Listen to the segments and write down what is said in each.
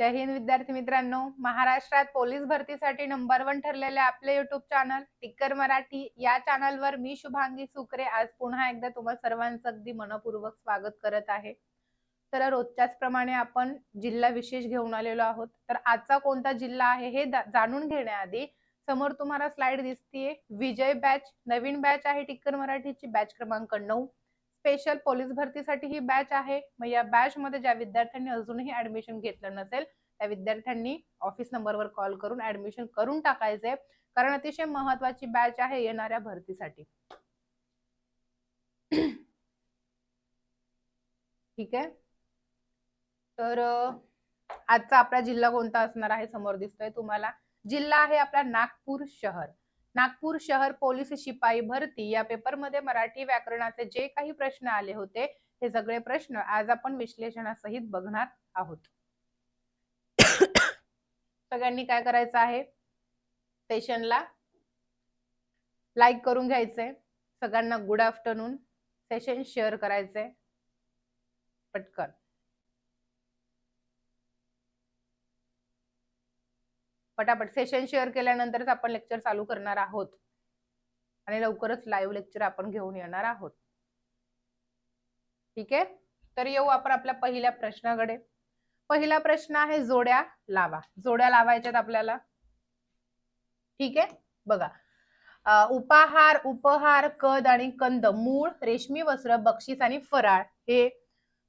जय हिंद विद्यार्थी मित्रांनो. महाराष्ट्रात पोलीस भरतीसाठी नंबर वन ठरलेले आपले युट्यूब चॅनल टिक्कर मराठी. या चॅनलवर मी शुभांगी सुकरे आज पुन्हा एकदा तुम्हा सर्वांचं अगदी मनपूर्वक स्वागत करत आहे. तर रोजच्याच प्रमाणे आपण जिल्हा विशेष घेऊन आलेलो आहोत. तर आजचा कोणता जिल्हा आहे हे जाणून घेण्याआधी समोर तुम्हाला स्लाइड दिसतीये. विजय बॅच नवीन बॅच आहे टिक्कर मराठीची. बॅच क्रमांक नऊ. स्पेशल पोलीस भरतीसाठी ही बॅच आहे. मग या बॅच मध्ये ज्या विद्यार्थ्यांनी अजूनही ऍडमिशन घेतलं नसेल त्या विद्यार्थ्यांनी ऑफिस नंबरवर कॉल करून ऍडमिशन करून टाकायचे. कारण अतिशय महत्वाची बॅच आहे येणाऱ्या भरतीसाठी. ठीक आहे? तर आजचा आपला जिल्हा कोणता असणार आहे समोर दिसतोय तुम्हाला. जिल्हा आहे आपला नागपूर शहर. नागपूर शहर पोलीस शिपाई भरती या पेपरमध्ये मराठी व्याकरणाचे जे काही प्रश्न आले होते हे सगळे प्रश्न आज आपण विश्लेषणासहित बघणार आहोत. सगळ्यांनी काय करायचं आहे? सेशनला लाईक करून घ्यायचंय. सगळ्यांना गुड आफ्टरनून सेशन शेअर करायचंय. पटकन. पटापट सेशन शेअर केल्यानंतरच आपण लेक्चर चालू करणार आहोत. आणि लवकरच लाईव्ह लेक्चर आपण घेऊन येणार आहोत. ठीक आहे? तर येऊ आपण आपल्या पहिल्या प्रश्नाकडे. पहिला प्रश्न आहे जोड्या लावा. जोड्या लावायच्यात आपल्याला. ठीक आहे? बघा. उपाहार उपहार कद आणि कंद मूळ रेशमी वस्त्र बक्षीस आणि फराळ हे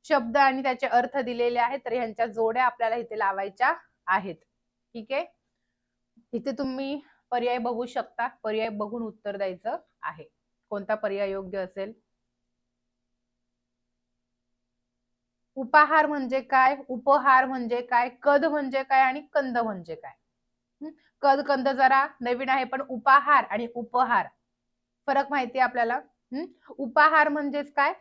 शब्द आणि त्याचे अर्थ दिलेले आहेत. तर ह्यांच्या जोड्या आपल्याला इथे लावायच्या आहेत. ठीक आहे? इथे तुम्ही पर्याय बघू शकता. पर्याय बघून उत्तर द्यायचं आहे. कोणता पर्याय योग्य असेल? उपाहार म्हणजे काय? उपहार म्हणजे काय? कद म्हणजे काय आणि कंद म्हणजे काय? कद कंद जरा नवीन आहे पण उपाहार आणि उपहार. फरक माहिती आहे आपल्याला? उपाहार म्हणजेच काय?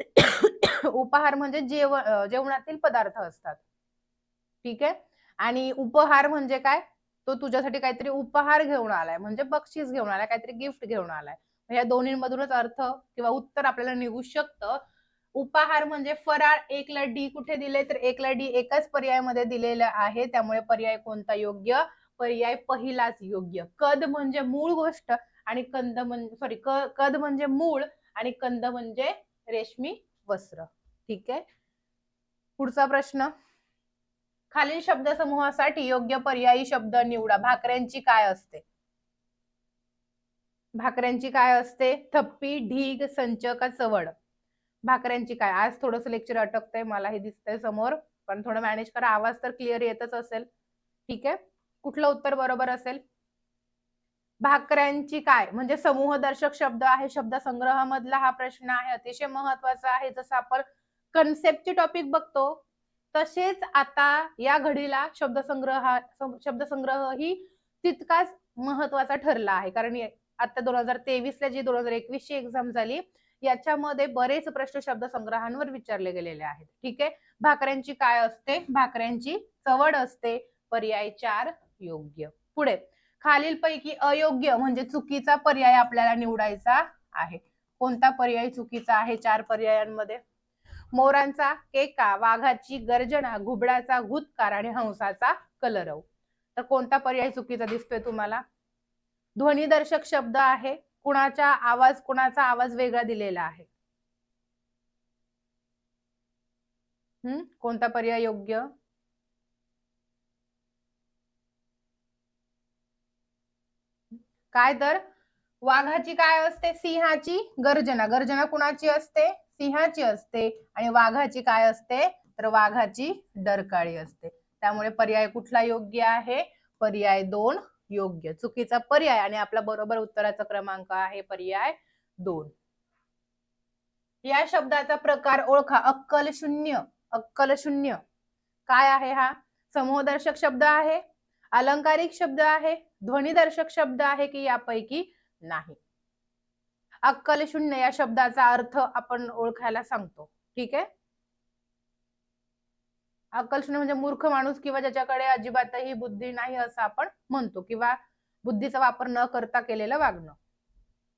उपहार म्हणजे जेवण जेवणातील पदार्थ असतात. ठीक आहे? आणि उपहार म्हणजे काय? तो तुझ्यासाठी काहीतरी उपहार घेऊन आलाय म्हणजे बक्षीस घेऊन आलाय काहीतरी गिफ्ट घेऊन आलाय. या दोन्हीमधूनच अर्थ किंवा उत्तर आपल्याला निघू शकतं. उपहार म्हणजे फराळ एकला डी कुठे दिले तर एकला डी एकाच पर्यायामध्ये दिलेलं आहे त्यामुळे पर्याय कोणता योग्य? पर्याय पहिलाच योग्य. कद म्हणजे मूळ गोष्ट आणि कंद म्हणजे सॉरी कद म्हणजे मूळ आणि कंद म्हणजे रेशमी वस्त्र. ठीक आहे? पुढचा प्रश्न. खालील शब्दसमूहासाठी योग्य पर्यायी शब्द निवडा. भाकऱ्यांची काय असते? भाकऱ्यांची काय असते? थप्पी ढीग संच का चवड? भाकऱ्यांची काय? आज थोडस लेक्चर अटकतंय मला हे दिसतंय समोर पण थोडं मॅनेज करा. आवाज तर क्लिअर येतच असेल. ठीक आहे? कुठलं उत्तर बरोबर असेल? भाकऱ्यांची काय? म्हणजे समूहदर्शक शब्द आहे शब्द संग्रहामधला हा प्रश्न आहे. अतिशय महत्त्वाचा आहे. जसं आपण कन्सेप्टचे टॉपिक बघतो तसेच आता या घडीला शब्दसंग्रह शब्दसंग्रह ही तितकाच महत्त्वाचा ठरला आहे. कारण आता दोन हजार तेवीसला जी दोन हजार एकवीस ची एक्झाम झाली याच्यामध्ये बरेच प्रश्न शब्दसंग्रहांवर विचारले गेलेले आहेत. ठीक आहे? भाकऱ्यांची काय असते? भाकऱ्यांची चवड असते. पर्याय चार योग्य. पुढे. खालीलपैकी अयोग्य म्हणजे चुकीचा पर्याय आपल्याला निवडायचा आहे. कोणता पर्याय चुकीचा आहे चार पर्यायांमध्ये? मोरांचा केका वाघाची गर्जना घुबडाचा घुतकार आणि हंसाचा कलरव. तर कोणता पर्याय चुकीचा दिसतोय तुम्हाला? ध्वनिदर्शक शब्द आहे. कुणाचा आवाज कुणाचा आवाज वेगळा दिलेला आहे? हम्म कोणता पर्याय योग्य? काय तर? वाघाची काय असते? सिंहाची गर्जना. गर्जना कुणाची असते? सिंहाची असते आणि वाघाची काय असते? तर वाघाची डरकाळी असते. त्यामुळे पर्याय कुठला योग्य आहे? पर्याय दोन योग्य. चुकीचा पर्याय आणि आपला बरोबर उत्तराचा क्रमांक आहे पर्याय दोन. या शब्दाचा प्रकार ओळखा. अक्कल शून्य. अक्कल शून्य. काय आहे हा? समूहदर्शक शब्द आहे? अलंकारिक शब्द आहे? ध्वनिदर्शक शब्द आहे की यापैकी नाही? अक्कल शून्य या शब्दाचा अर्थ आपण ओळखायला सांगतो. ठीक आहे? अक्कल शून्य म्हणजे मूर्ख माणूस किंवा ज्याच्याकडे अजिबातही बुद्धी नाही असं आपण म्हणतो किंवा बुद्धीचा वापर न करता केलेलं वागणं.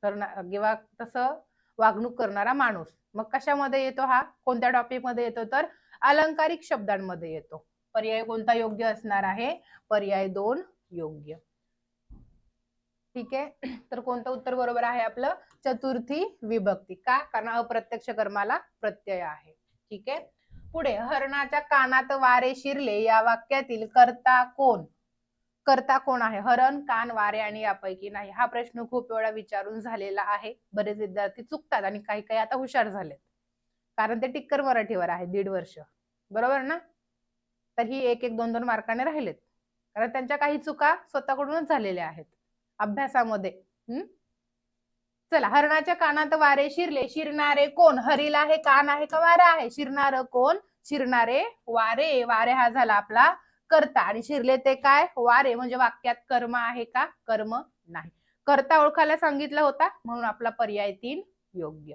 करणार किंवा तसं वागणूक करणारा माणूस. मग कशामध्ये येतो हा? कोणत्या टॉपिकमध्ये येतो? तर अलंकारिक शब्दांमध्ये येतो. पर्याय कोणता योग्य असणार आहे? पर्याय दोन योग्य. ठीक आहे? तर कोणतं उत्तर बरोबर आहे आपलं? चतुर्थी विभक्ती. का? कारण अप्रत्यक्ष कर्माला प्रत्यय आहे. ठीक आहे? पुढे हरणाच्या कानात वारे शिरले. या वाक्यातील कर्ता कोण? कर्ता कोण आहे? हरण कान वारे आणि यापैकी नाही. हा प्रश्न खूप वेळा विचारून झालेला आहे. बरेच विद्यार्थी चुकतात आणि काही काही आता हुशार झालेत. कारण ते टिक्कर मराठीवर आहे दीड वर्ष. बरोबर ना? तर ही एक एक दोन दोन मार्काने राहिलेत. कारण त्यांच्या काही चुका स्वतःकडूनच झालेल्या आहेत. अभ्यासामध्ये. हम्म चला हरणाच्या कानात वारे शिरले. शिरणारे कोण? हरीला हे कान आहे का वारा आहे? शिरणार कोण? शिरणारे वारे. वारे हा झाला आपला कर्ता. आणि शिरले ते काय? वारे. म्हणजे वाक्यात कर्म आहे का? कर्म नाही. कर्ता ओळखायला सांगितला होता म्हणून आपला पर्याय तीन योग्य.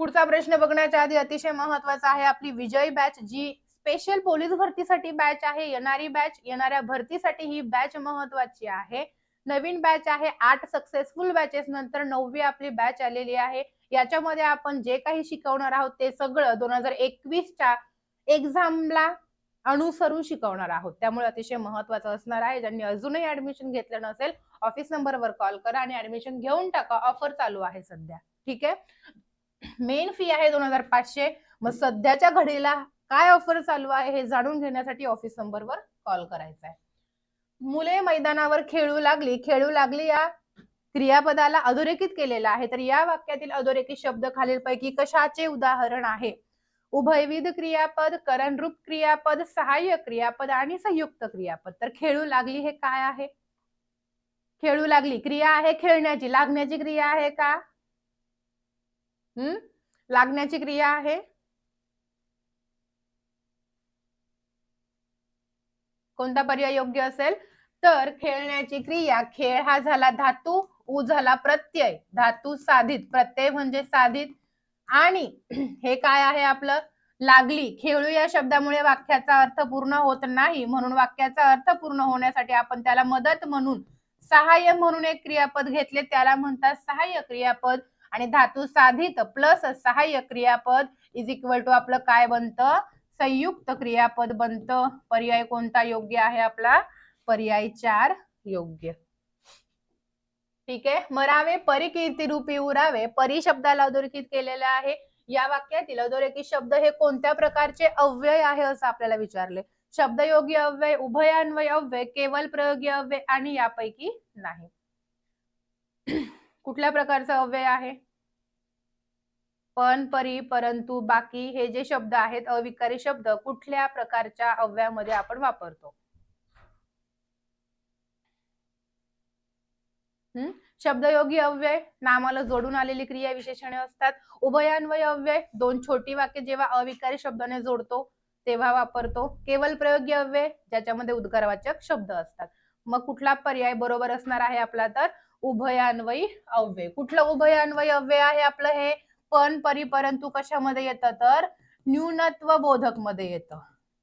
पुढचा प्रश्न बघण्याच्या आधी अतिशय महत्त्वाचा आहे आपली विजय बॅच जी स्पेशल पोलीस भरतीसाठी बॅच आहे. येणारी बॅच येणाऱ्या भरतीसाठी ही बॅच महत्वाची आहे. नवीन बॅच आहे. आठ सक्सेसफुल बॅचेस नंतर नववी आपली बॅच आलेली आहे. याच्यामध्ये आपण जे काही शिकवणार आहोत ते सगळं दोन हजार एकवीसच्या एक्झामला अनुसरून शिकवणार आहोत. त्यामुळे अतिशय महत्वाचं असणार आहे. ज्यांनी अजूनही ऍडमिशन घेतलं नसेल ऑफिस नंबरवर कॉल करा आणि ऍडमिशन घेऊन टाका. ऑफर चालू आहे सध्या. ठीक आहे? मेन फी आहे दोन हजार पाचशे. मग सध्याच्या घडीला काय ऑफर चालू आहे हे जाणून घेण्यासाठी ऑफिस नंबरवर कॉल करायचा आहे मुले मैदानावर खेळू लागली खेळू लागली या क्रियापदाला अधोरेखित केलेला आहे. तर या वाक्यातील अधोरेखित शब्द खालीलपैकी कशाचे उदाहरण आहे? उभयविध क्रियापद करणरूप क्रियापद सहाय्य क्रियापद आणि संयुक्त क्रियापद. तर खेळू लागली हे काय आहे? खेळू लागली. क्रिया आहे खेळण्याची. लागण्याची क्रिया आहे का? हम्म लागण्याची क्रिया आहे? कोणता पर्याय योग्य असेल? तर खेळण्याची क्रिया खेळ हा झाला धातू उ झाला प्रत्यय. धातू साधित प्रत्यय म्हणजे साधित. आणि हे काय आहे आपलं? लागली. खेळू या शब्दामुळे वाक्याचा अर्थ पूर्ण होत नाही. म्हणून वाक्याचा अर्थ पूर्ण होण्यासाठी आपण त्याला मदत म्हणून सहाय्य म्हणून एक क्रियापद घेतले. त्याला म्हणतात सहाय्य क्रियापद. आणि धातू साधित प्लस सहाय्य क्रियापद इज इक्वल टू आपलं काय बनतं? संयुक्त क्रियापद बनतं. पर्याय कोणता योग्य आहे आपला? पर्याय चार योग्य. ठीक आहे. मरावे परिकीर्ती रूपी उरावे परी शब्दाला अधोरेखित केलेला आहे. या वाक्यातील अधोरेखित शब्द हे कोणत्या प्रकारचे अव्यय आहे असं आपल्याला विचारले? शब्दयोगी अव्यय उभयान्वय अव्यय केवळ प्रयोगी अव्यय आणि यापैकी नाही. कुठल्या प्रकारचा अव्यय आहे? पण परी परंतु बाकी हे जे शब्द आहेत अविकारी शब्द कुठल्या प्रकारच्या अव्ययामध्ये आपण वापरतो? हम्म शब्दयोगी अव्यय नामाला जोडून आलेली क्रिया विशेषणे असतात. उभयान्वय अव्यय दोन छोटी वाक्य जेव्हा अविकारी शब्दाने जोडतो तेव्हा वापरतो. केवळ प्रयोगी अव्यय ज्याच्यामध्ये उद्गारवाचक शब्द असतात. मग कुठला पर्याय बरोबर असणार आहे आपला? तर उभयान्वयी अव्यय. कुठलं उभयान्वयी अव्यय आहे आपलं हे? पण परी परंतु कशामध्ये येतं? तर न्यूनत्व बोधकमध्ये येतं.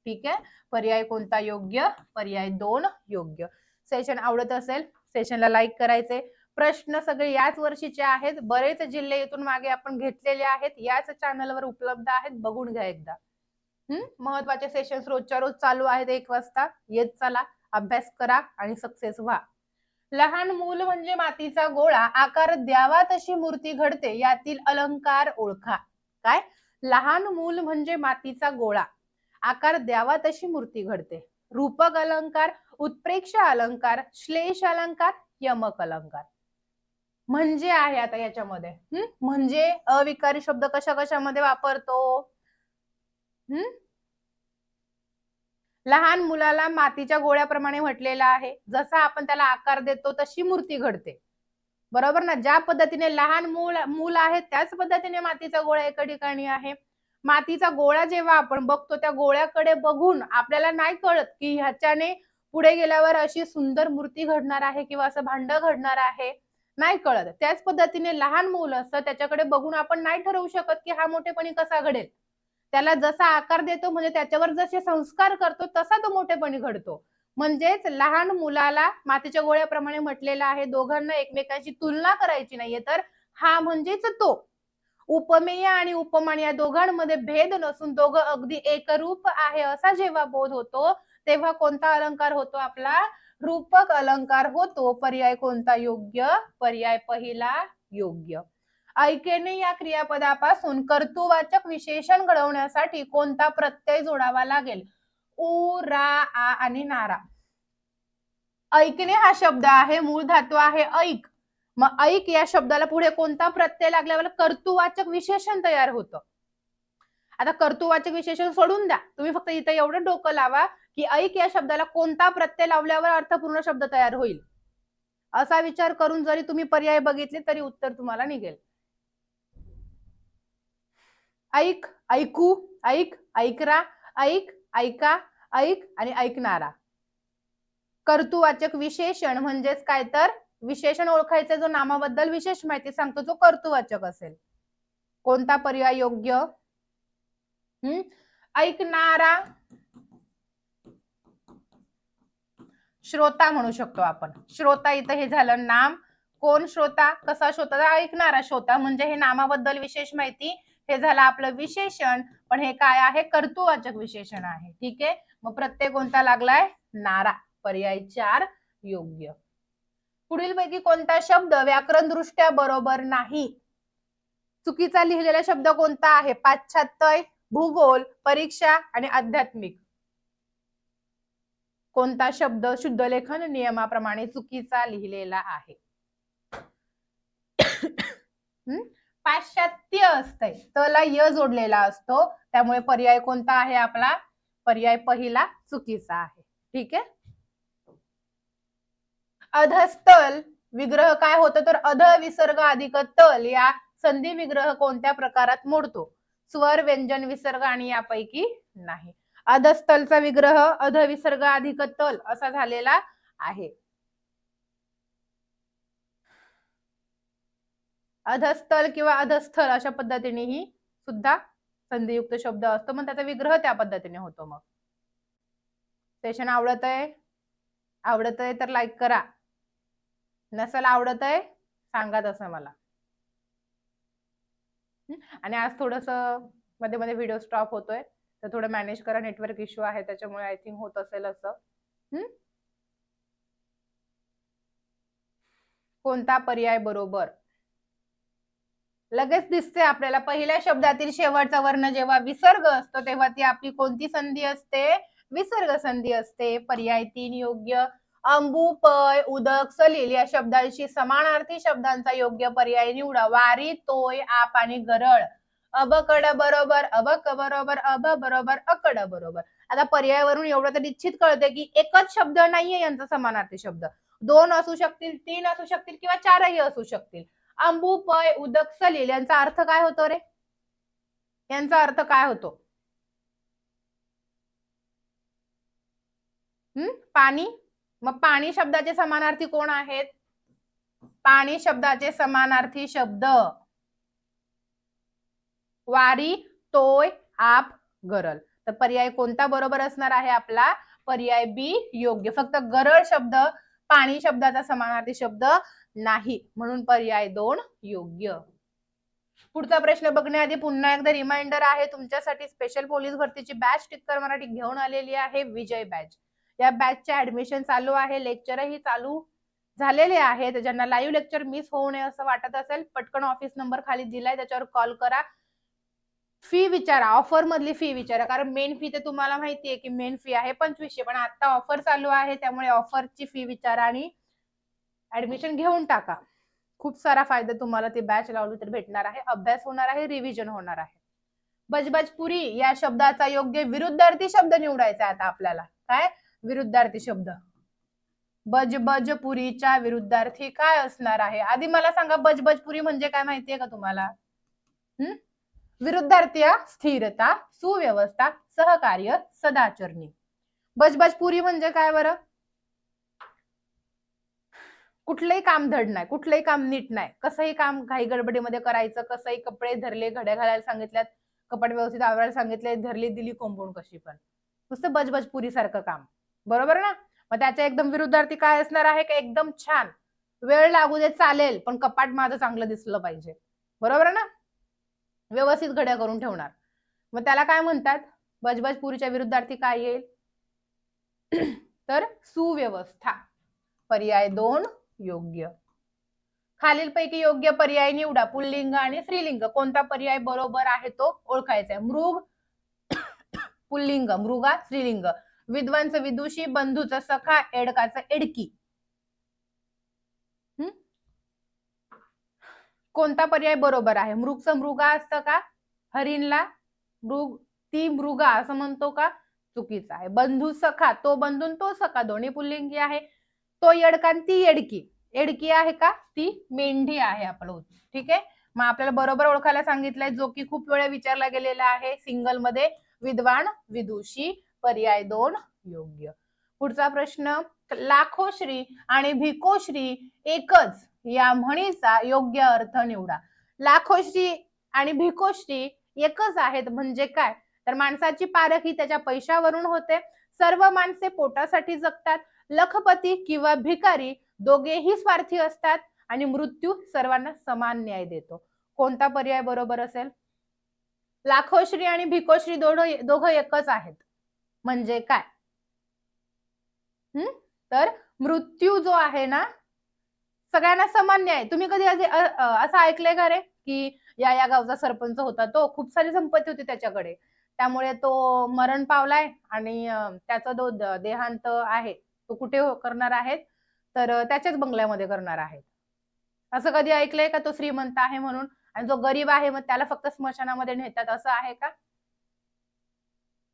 ठीक आहे? पर्याय कोणता योग्य? पर्याय दोन योग्य. सेशन आवडत असेल सेशनला लाईक करायचे. प्रश्न सगळे याच वर्षीचे आहेत बरेच जिल्हे इथून मागे आपण घेतलेले आहेत याच चॅनलवर उपलब्ध आहेत बघून घ्या एकदा. हम्म महत्त्वाचे सेशन्स रोजच्या रोज चालू आहेत एक वाजता. येत चला अभ्यास करा आणि सक्सेस व्हा. लहान मूल म्हणजे मातीचा गोळा आकार द्यावा तशी मूर्ती घडते यातील अलंकार ओळखा. काय? लहान मूल म्हणजे मातीचा गोळा आकार द्यावा तशी मूर्ती घडते. रूपक अलंकार उत्प्रेक्ष अलंकार श्लेष अलंकार यमक अलंकार. म्हणजे आहे आता याच्यामध्ये. हम्म म्हणजे अविकारी शब्द कशा कशामध्ये वापरतो? हम्म लहान मुलाला मातीच्या गोळ्याप्रमाणे म्हटलेलं आहे. जसा आपण त्याला आकार देतो तशी मूर्ती घडते. बरोबर ना? ज्या पद्धतीने लहान मूल मूल आहे त्याच पद्धतीने मातीचा गोळा एका ठिकाणी आहे. मातीचा गोळा जेव्हा आपण बघतो त्या गोळ्याकडे बघून आपल्याला नाही कळत की ह्याच्याने पुढे गेल्यावर अशी सुंदर मूर्ती घडणार आहे किंवा असं भांड घडणार आहे. नाही कळत. त्याच पद्धतीने लहान मूल असतं त्याच्याकडे बघून आपण नाही ठरवू शकत की हा मोठेपणी कसा घडेल. त्याला जसा आकार देतो म्हणजे त्याच्यावर जसे संस्कार करतो तसा तो मोठेपणी घडतो. म्हणजेच लहान मुलाला मातीच्या गोळ्याप्रमाणे म्हटलेलं आहे दोघांना एकमेकांची तुलना करायची नाहीये तर हा म्हणजेच तो. उपमेय आणि उपमान या दोघांमध्ये भेद नसून दोघं अगदी एकरूप आहे असा जेव्हा बोध होतो तेव्हा कोणता अलंकार होतो आपला? रूपक अलंकार होतो. पर्याय कोणता? योग्य. पर्याय पहिला योग्य. ऐकेने या क्रियापदापासून कर्तुवाचक विशेषण घडवण्यासाठी कोणता प्रत्यय जोडावा लागेल? उ रा आ आणि नारा. ऐकणे हा शब्द आहे मूळ धातू आहे ऐक. मग ऐक या शब्दाला पुढे कोणता प्रत्यय लागल्यावर कर्तुवाचक विशेषण तयार होतं? आता कर्तुवाचक विशेषण सोडून द्या. तुम्ही फक्त इथं एवढं डोकं लावा की ऐक या शब्दाला कोणता प्रत्यय लावल्यावर अर्थपूर्ण शब्द तयार होईल? असा विचार करून जरी तुम्ही पर्याय बघितले तरी उत्तर तुम्हाला निघेल. ऐक ऐकू ऐक ऐकरा ऐक ऐका ऐक आणि ऐकणारा. कर्तुवाचक विशेषण म्हणजेच काय तर? विशेषण ओळखायचा जो नामाबद्दल विशेष माहिती सांगतो जो कर्तुवाचक असेल. कोणता पर्याय योग्य? हम्म ऐकणारा. श्रोता म्हणू शकतो आपण. श्रोता इथं हे झालं नाम. कोण श्रोता? कसा श्रोता? ऐकणारा श्रोता. म्हणजे हे नामाबद्दल विशेष माहिती हे झालं आपलं विशेषण. पण हे काय आहे? कर्तुवाचक विशेषण आहे. ठीक आहे? मग प्रत्यय कोणता लागलाय? नारा. पर्याय चार योग्य. पुढील पैकी कोणता शब्द व्याकरण दृष्ट्या बरोबर नाही? चुकीचा लिहिलेला शब्द कोणता आहे? पाश्चात्य भूगोल परीक्षा आणि आध्यात्मिक. कोणता शब्द शुद्ध लेखन नियमाप्रमाणे चुकीचा लिहिलेला आहे? हम्म? पाश्चात्य असतंय. तला य जोडलेला असतो. त्यामुळे पर्याय कोणता आहे आपला? पर्याय पहिला चुकीचा आहे. ठीक आहे? अधस्तल विग्रह काय होतं? तर अध विसर्ग अधिक तल या संधी विग्रह कोणत्या प्रकारात मोडतो? स्वर व्यंजन विसर्ग आणि यापैकी नाही. अधस्थलचा विग्रह अध विसर्ग अधिक तल असा झालेला आहे. अधस्थल किंवा अधस्थल अशा पद्धतीनेही सुद्धा संधियुक्त शब्द असतो. मग त्याचा विग्रह त्या पद्धतीने होतो मग. सेशन आवडत आहे आवडत आहे तर लाईक करा. नसेल आवडत आहे सांगा तसं मला. आणि आज थोडसमध्ये मध्ये व्हिडिओ स्टॉप होतोय. तर थोडं मॅनेज करा. नेटवर्क इश्यू आहे त्याच्यामुळे आय थिंक होत असेल असं. कोणता पर्याय बरोबर? लगेच दिसते आपल्याला. पहिल्या शब्दातील शेवटचा वर्ण जेव्हा विसर्ग असतो तेव्हा ती आपली कोणती संधी असते? विसर्ग संधी असते. पर्याय तीन योग्य. अंबू पय उदक सलील या शब्दांशी समानार्थी शब्दांचा योग्य पर्याय निवडा. वारी तोय आप आणि गरळ. अबकड बरोबर. अबक बरोबर. अब बरोबर. अकड बरोबर. आता पर्यायावरून एवढं तर निश्चित कळते की एकच शब्द नाहीये यांचा समानार्थी शब्द. दोन असू शकतील तीन असू शकतील किंवा चारही असू शकतील. अंबू पय उदक सलील यांचा अर्थ काय होतो रे? यांचा अर्थ काय होतो? हम्म पाणी? मग पाणी शब्दाचे समानार्थी कोण आहेत? पाणी शब्दाचे समानार्थी शब्द. वारी तोय आप गरल. तर पर्याय कोणता बरोबर असणार आहे आपला? पर्याय बी योग्य. फक्त गरळ शब्द पाणी शब्दाचा समानार्थी शब्द नाही. म्हणून पर्याय दोन योग्य. पुढचा प्रश्न बघण्याआधी पुन्हा एकदा रिमाइंडर आहे तुमच्यासाठी स्पेशल पोलीस भरतीची बॅच टिक्कर मराठी घेऊन आलेली आहे विजय बॅच या बॅचचे ऍडमिशन चालू आहे लेक्चरही चालू झालेले आहेत. ज्यांना लाईव्ह लेक्चर मिस होऊ नये असं वाटत असेल पटकन ऑफिस नंबर खाली दिलाय त्याच्यावर कॉल करा. फी विचारा ऑफर मधली फी विचारा. कारण मेन फी तर तुम्हाला माहितीये की मेन फी आहे पंचवीसशे पण आता ऑफर चालू आहे त्यामुळे ऑफरची फी विचारा आणि ऍडमिशन घेऊन टाका. खूप सारा फायदा तुम्हाला ती बॅच लावली तर भेटणार आहे. अभ्यास होणार आहे रिव्हिजन होणार आहे. बजबजपुरी या शब्दाचा योग्य विरुद्धार्थी शब्द निवडायचा आता आपल्याला. काय? विरुद्धार्थी शब्द. बजबजपुरीच्या विरुद्धार्थी काय असणार आहे? आधी मला सांगा बजबजपुरी म्हणजे काय माहितीये का तुम्हाला? हम्म विरुद्धार्थी स्थिरता सुव्यवस्था सहकार्य सदाचरणी. बजबजपुरी म्हणजे काय बरं? कुठलंही काम धड नाही कुठलंही काम नीट नाही. कसंही काम काही गडबडीमध्ये करायचं कसंही कपडे धरले घड्या घालायला सांगितल्यात कपड व्यवस्थित आवरायला सांगितले धरली दिली कोंबून कशी पण. नुसतं बजबजपुरी सारखं काम. बरोबर ना? मग त्याच्या एकदम विरुद्धार्थी काय असणार आहे? का एकदम छान. वेळ लागू दे चालेल पण कपाट माझं चांगलं दिसलं पाहिजे. बरोबर ना? व्यवस्थित घड्या करून ठेवणार. मग त्याला काय म्हणतात? बजबजपुरीच्या विरुद्धार्थी काय येईल? तर सुव्यवस्था. पर्याय दोन योग्य. खालीलपैकी योग्य पर्याय निवडा. पुल्लिंग आणि स्त्रीलिंग. कोणता पर्याय बरोबर आहे तो ओळखायचा आहे मृग पुल्लिंग. मृगा स्त्रीलिंग. विद्वांचं विदुषी बंधूचं सखा एडकाचं एडकी. कोणता पर्याय बरोबर आहे? मृगचं मृगा असतं का? हरिणला मृग ती मृगा असं म्हणतो का? चुकीचा आहे. बंधू सखा तो बंधून तो सखा दोन्ही पुल्लिंगी आहे. तो येडकान ती येडकी. एडकी आहे का? ती मेंढी आहे आपलं ठीक आहे? मग आपल्याला बरोबर ओळखायला सांगितलंय जो की खूप वेळा विचारला गेलेला आहे सिंगलमध्ये विद्वान विदुषी पर्याय दोन योग्य. पुढचा प्रश्न लाखोश्री आणि भिकोश्री एकच. या म्हणीचा योग्य अर्थ निवडा. लाखोश्री आणि भिकोश्री एकच आहेत म्हणजे काय? तर माणसाची पारख ही त्याच्या पैशावरून होते. सर्व माणसे पोटासाठी जगतात. लखपती किंवा भिकारी दोघेही स्वार्थी असतात आणि मृत्यू सर्वांना समान न्याय देतो. कोणता पर्याय बरोबर असेल? लाखोश्री आणि भिकोश्री दोघं दोघं एकच आहेत. म्हणजे काय? हम्म तर मृत्यू जो आहे ना सगळ्यांना समान न्याय. तुम्ही कधी असं ऐकलंय का रे? की या या गावचा सरपंच होता तो. खूप सारी संपत्ती होती त्याच्याकडे. त्यामुळे तो मरण पावलाय आणि त्याचा जो देहांत आहे तो कुठे हो, करणार आहेत? तर त्याच्याच बंगल्यामध्ये करणार आहेत. असं कधी ऐकलंय का? तो श्रीमंत आहे म्हणून आणि जो गरीब आहे मग त्याला फक्त स्मशानामध्ये नेतात. असं आहे का?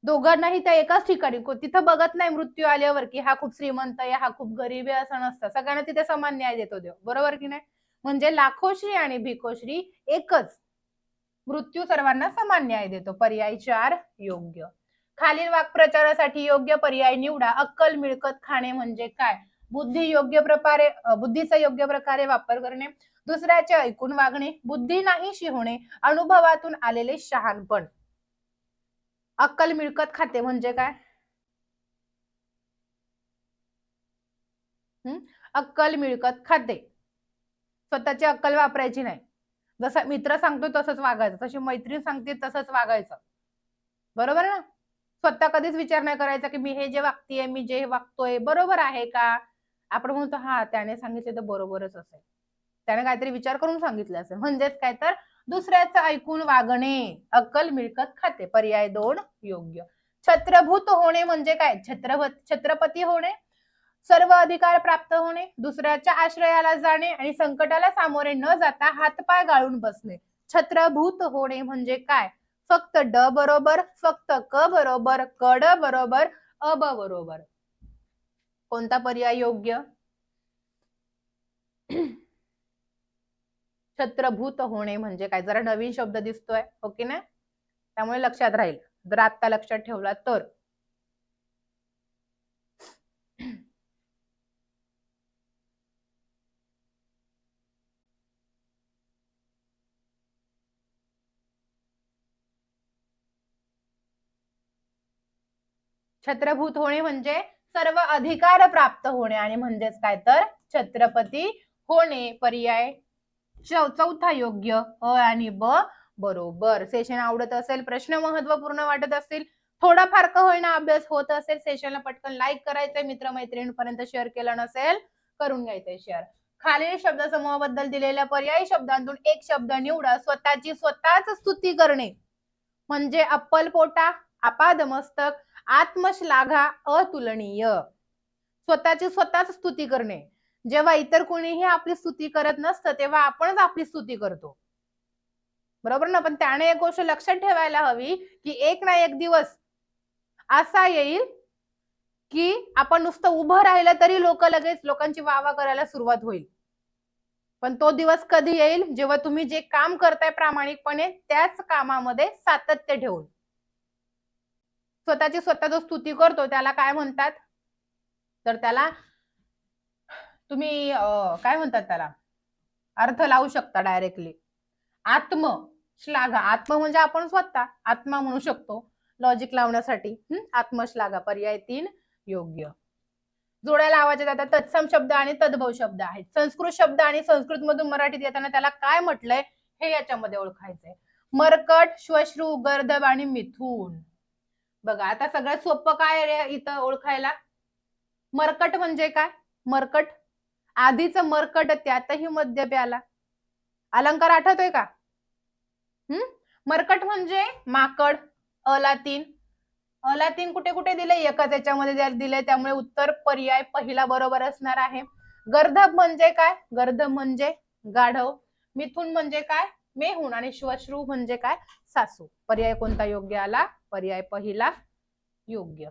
दोघांनाही त्या एकाच ठिकाणी तिथं बघत नाही मृत्यू आल्यावर की हा खूप श्रीमंत आहे हा खूप गरीब आहे असं नसतं. सगळ्यांना तिथे समान न्याय देतो देव. बरोबर की नाही? म्हणजे लाखोश्री आणि भिकोश्री एकच. मृत्यू सर्वांना समान न्याय देतो. पर्याय चार योग्य. खालील वाक्प्रचारासाठी योग्य पर्याय निवडा. अक्कल मिळकत खाणे म्हणजे काय? बुद्धी योग्य प्रकारे बुद्धीचा योग्य प्रकारे वापर करणे. दुसऱ्याचे ऐकून वागणे. बुद्धी नाहीशी होणे. अनुभवातून आलेले शहाणपण. अक्कल मिळकत खाते म्हणजे काय? हम्म? अक्कल मिळकत खाते. स्वतःची अक्कल वापरायची नाही. जसं मित्र सांगतो तसंच वागायचं. तशी मैत्रीण सांगते तसंच वागायचं. बरोबर ना? स्वतः कधीच विचार नाही करायचा की मी हे जे वागतेय मी जे वागतोय बरोबर आहे का? आपण म्हणतो हा त्याने सांगितले तर बरोबरच असेल. त्याने काहीतरी विचार करून सांगितलं असेल. म्हणजेच काय तर दुसऱ्याचं ऐकून वागणे अक्कल मिळकत खाते पर्याय दोन योग्य. छत्रभूत होणे म्हणजे काय? छत्रपती छत्रपती होणे सर्व अधिकार प्राप्त होणे दुसऱ्याच्या आश्रयाला जाणे आणि संकटाला सामोरे न जाता हातपाय गाळून बसणे. छत्रभूत होणे म्हणजे काय? फक्त ड बरोबर फक्त क बरोबर कड बरोबर अ ब बरोबर. कोणता पर्याय योग्य? छत्रभूत होणे म्हणजे काय? जरा नवीन शब्द दिसतोय हो ओके ना त्यामुळे लक्षात राहील. जर आत्ता लक्षात ठेवला तर. छत्रभूत होणे म्हणजे सर्व अधिकार प्राप्त होणे आणि म्हणजेच काय तर छत्रपती होणे पर्याय चौथा योग्य अ आणि ब बरोबर. सेशन आवडत असेल प्रश्न महत्त्वपूर्ण वाटत असतील थोडाफार का होईना अभ्यास होत असेल सेशनला पटकन लाईक करायचंय मित्रमैत्रिणींपर्यंत शेअर केलं नसेल करून घ्यायचंय शेअर खालील शब्द समूहाबद्दल दिलेल्या पर्यायी शब्दांतून एक शब्द निवडा स्वतःची स्वतःच स्तुती करणे. म्हणजे अप्पल पोटा आपादमस्तक आत्मश्लाघा अतुलनीय. स्वतःची स्वतःच स्तुती करणे. जेव्हा इतर कोणीही आपली स्तुती करत नसतं तेव्हा आपणच आपली स्तुती करतो. बरोबर ना? पण त्याने एक गोष्ट लक्षात ठेवायला हवी की एक ना एक दिवस असा येईल की आपण नुसतं उभं राहिलं तरी लोक लगेच लोकांची वावा करायला सुरुवात होईल. पण तो दिवस कधी येईल? जेव्हा तुम्ही जे काम करताय प्रामाणिकपणे त्याच कामामध्ये सातत्य ठेवून. स्वतःची स्वतः जो स्तुती करतो त्याला काय म्हणतात? तर त्याला तुम्ही काय म्हणतात त्याला? अर्थ लावू शकता डायरेक्टली आत्म श्लाघा. आत्म म्हणजे आपण स्वतः. आत्मा म्हणू शकतो लॉजिक लावण्यासाठी. आत्मश्लाघा पर्याय तीन योग्य. जोड्या लावायच्या जातात तत्सम शब्द आणि तद्भव शब्द आहेत. संस्कृत शब्द आणि संस्कृत मधून मराठीत येताना त्याला काय म्हटलंय? हे याच्यामध्ये ओळखायचंय. मरकट श्वश्रू गर्दभ आणि मिथून. बघा आता सगळ्यात सोपं काय रे इथं ओळखायला? मरकट म्हणजे काय? मरकट आधीच मरकट त्यातही मध्यपे आला अलंकार आठवतोय का? हम्म? मरकट म्हणजे माकड अलातीन. अलातीन कुठे कुठे दिले एकाच याच्यामध्ये दिले त्यामुळे उत्तर पर्याय पहिला बरोबर असणार आहे. गर्धब म्हणजे काय? गर्दभ म्हणजे गाढव. मिथून म्हणजे काय? मेहून. आणि श्वश्रू म्हणजे काय? सासू. पर्याय कोणता योग्य आला? पर्याय पहिला योग्य.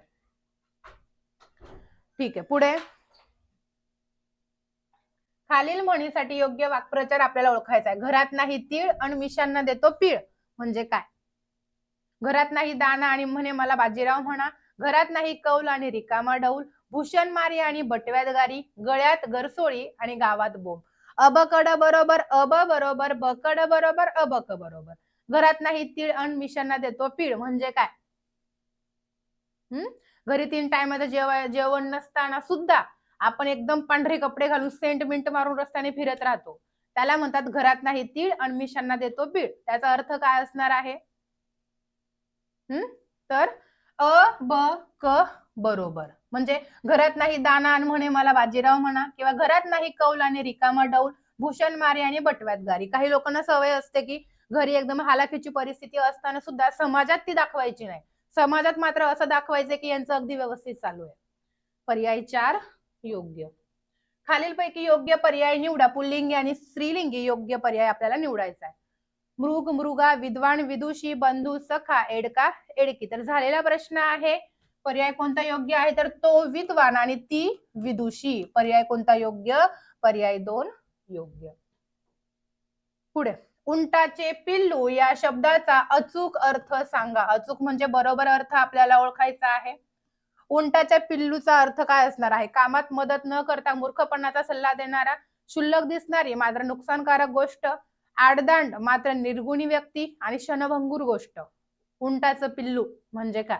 ठीक आहे पुढे. खालील म्हणीसाठी योग्य वाक्प्रचार आपल्याला ओळखायचा आहे. घरात नाही तीळ आणि मिशांना देतो पीळ. म्हणजे काय? घरात नाही दाना आणि म्हणे मला बाजीराव म्हणा. घरात नाही कौल आणि रिकामा डौल भूषण मारी आणि बटव्यात गारी गळ्यात गरसोळी आणि गावात बोंब. अबकड बरोबर अब बरोबर बकड बरोबर अबक बरोबर. घरात नाही तीळ अन मिशांना देतो पीळ. म्हणजे काय? हम्म घरी तीन टायमाचं जेव जेवण नसताना सुद्धा आपण एकदम पांढरे कपडे घालून सेंट मिंट मारून रस्त्याने फिरत राहतो. त्याला म्हणतात घरात नाही तीळ आणि मिशांना देतो पीळ त्याचा अर्थ काय असणार आहे? हम्म तर अ ब क बरोबर. म्हणजे घरात नाही दाना म्हणे मला बाजीराव म्हणा किंवा घरात नाही कौल आणि रिकामा डौल भूषण मारे आणि बटव्यात गारी. काही लोकांना सवय असते की घरी एकदम हालाखीची परिस्थिती असताना सुद्धा समाजात ती दाखवायची नाही. समाजात मात्र असं दाखवायचं की यांचं अगदी व्यवस्थित चालू आहे. पर्याय चार योग्य. खालीलपैकी योग्य पर्याय निवडा. पुल्लिंगी आणि स्त्रीलिंगी योग्य पर्याय आपल्याला निवडायचा आहे. मृग मृगा विद्वान विदुषी बंधू सखा एडका एडकी. तर झालेला प्रश्न आहे पर्याय कोणता योग्य आहे? तर तो विद्वान आणि ती विदुषी. पर्याय कोणता योग्य? पर्याय दोन योग्य. पुढे. उंटाचे पिल्लू या शब्दाचा अचूक अर्थ सांगा. अचूक म्हणजे बरोबर अर्थ आपल्याला ओळखायचा आहे. उंटाच्या पिल्लूचा अर्थ काय असणार आहे? कामात मदत न करता मूर्खपणाचा सल्ला देणारा क्षुल्लक दिसणारी मात्र नुकसानकारक गोष्ट आडदांड मात्र निर्गुणी व्यक्ती आणि क्षणभंगूर गोष्ट. उंटाचं पिल्लू म्हणजे काय?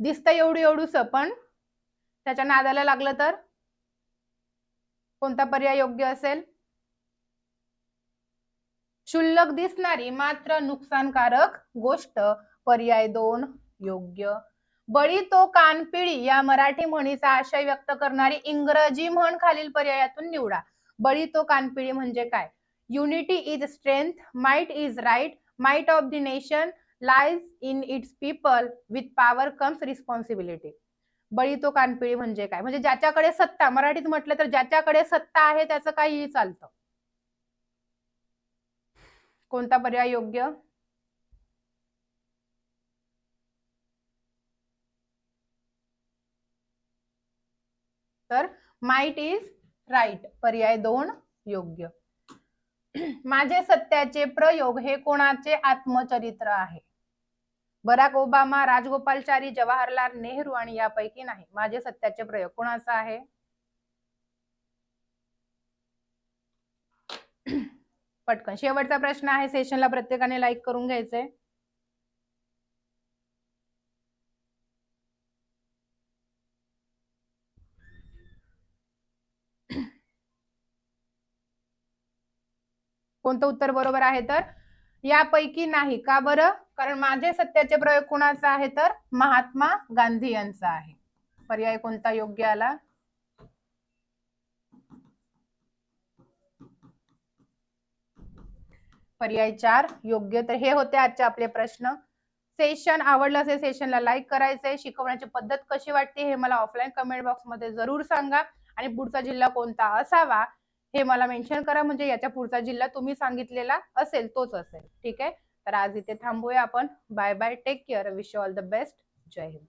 दिसतं एवढी एवढूस पण त्याच्या नादाला लागलं तर? कोणता पर्याय योग्य असेल? क्षुल्लक दिसणारी मात्र नुकसानकारक गोष्ट पर्याय दोन योग्य. बळी तो कानपिळी या मराठी म्हणीचा आशय व्यक्त करणारी इंग्रजी म्हण खालील पर्यायातून निवडा. बळी तो कानपिळी म्हणजे काय? Unity is strength might is right might of the nation lies in its people with power comes responsibility बळी तो कानपिळी म्हणजे काय? म्हणजे ज्याच्याकडे सत्ता मराठीत म्हटलं तर ज्याच्याकडे सत्ता आहे त्याचं काहीही चालतं. कोणता पर्याय योग्य? तर माइट इज राईट पर्याय दोन योग्य. माझे सत्याचे प्रयोग हे कोणाचे आत्मचरित्र आहे? बराक ओबामा राजगोपालचारी जवाहरलाल नेहरू आणि यापैकी नाही. माझे सत्याचे प्रयोग कोणाचा आहे? पटकन. शेवटचा प्रश्न आहे. सेशनला प्रत्येकाने लाईक करून घ्यायचंय. कोणतं उत्तर बरोबर आहे तर? यापैकी नाही. का बरं? कारण माझे सत्याचे प्रयोग कुणाचा आहे तर? महात्मा गांधी यांचा आहे. पर्याय कोणता योग्य आला? पर्याय चार योग्य. तर हे होते आजचे आपले प्रश्न. सेशन आवडलं असेल सेशनला लाईक करायचंय. शिकवण्याची पद्धत कशी वाटते हे मला ऑफलाईन कमेंट बॉक्समध्ये जरूर सांगा. आणि पुढचा जिल्हा कोणता असावा? हे मला मेन्शन करा म्हणजे याच्या पुढचा जिल्हा तुम्ही सांगितलेला असेल तोच असेल. ठीक आहे? तर आज इथे थांबूया आपण. Bye bye take care wish all the best Jai Hind.